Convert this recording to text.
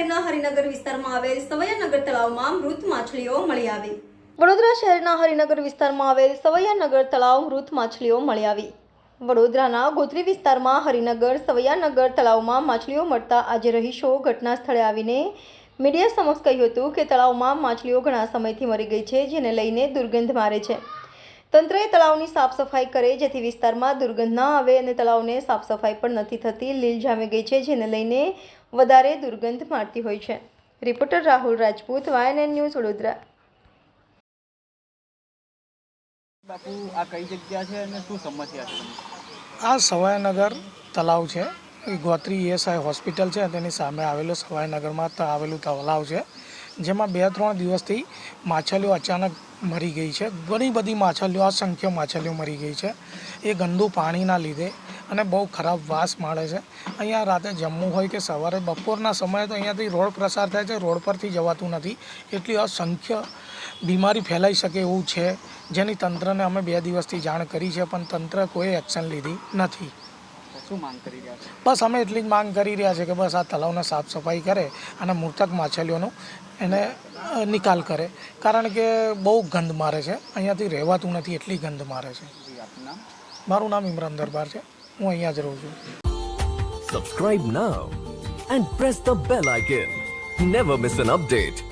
શહેરના હરિનગર વિસ્તારમાં આવેલ સવૈયાનગર તળાવમાં મૃત માછલીઓ મળી આવી. વડોદરા શહેરના હરિનગર વિસ્તારમાં આવેલ સવૈયાનગર તળાવ મૃત માછલીઓ મળી આવી. વડોદરાના ગોત્રી વિસ્તારમાં હરિનગર સવૈયાનગર તળાવમાં માછલીઓ મળતા આજે રહીશો ઘટના સ્થળે આવીને મીડિયા સમક્ષ કહ્યું હતું કે તળાવમાં માછલીઓ ઘણા સમયથી મરી ગઈ છે, જેને લઈને દુર્ગંધ મારે છે. તંત્રએ તળાવની સાફ સફાઈ કરે જેથી વિસ્તારમાં દુર્ગંધ ન આવે અને તળાવને સાફ સફાઈ પણ નથી થતી. લીલ જામી ગઈ છે જેને લઈને વધારે દુર્ગંધ મારતી હોય છે. Reporter Rahul Rajput YNN news Vadodara. બાપુ આ કઈ જગ્યા છે અને શું સમસ્યા છે આ સવાયનગર તલાવ છે. ગોત્રી ઈએસઆઈ હોસ્પિટલ છે તેની સામે આવેલું સવાયનગરમાં ત- આવેલું તલાવ છે. જેમાં બે ત્રણ દિવસથી માછલીઓ અચાનક મરી ગઈ છે. ઘણી બધી માછલીઓ અસંખ્ય માછલીઓ મરી ગઈ છે. એ ગંદુ પાણીના લીધે અને બહુ ખરાબ વાસ માળે છે. અહીંયા રાતે જમવું હોય કે સવારે, બપોરના સમયે તો અહીંયાથી રોડ પ્રસાર થાય છે, રોડ પરથી જવાતું નથી. એટલી અસંખ્ય બીમારી ફેલાઈ શકે એવું છે, જેની તંત્રને અમે બે દિવસથી જાણ કરી છે, પણ તંત્ર કોઈ એક્શન લીધી નથી. શું માંગ કરી રહ્યા છે? બસ અમે એટલી જ માંગ કરી રહ્યા છે કે બસ આ તલાવને સાફ સફાઈ કરે અને મૃતક માછલીઓનું એને નિકાલ કરે. કારણ કે બહુ ગંધ મારે છે. અહીંયાથી રહેવાતું નથી એટલી ગંધ મારે છે. જી આપનું નામ? મારું નામ ઇમરાન દરબાર છે. હું અહીંયા જ રહું છું. Subscribe now and press the bell icon never miss an update.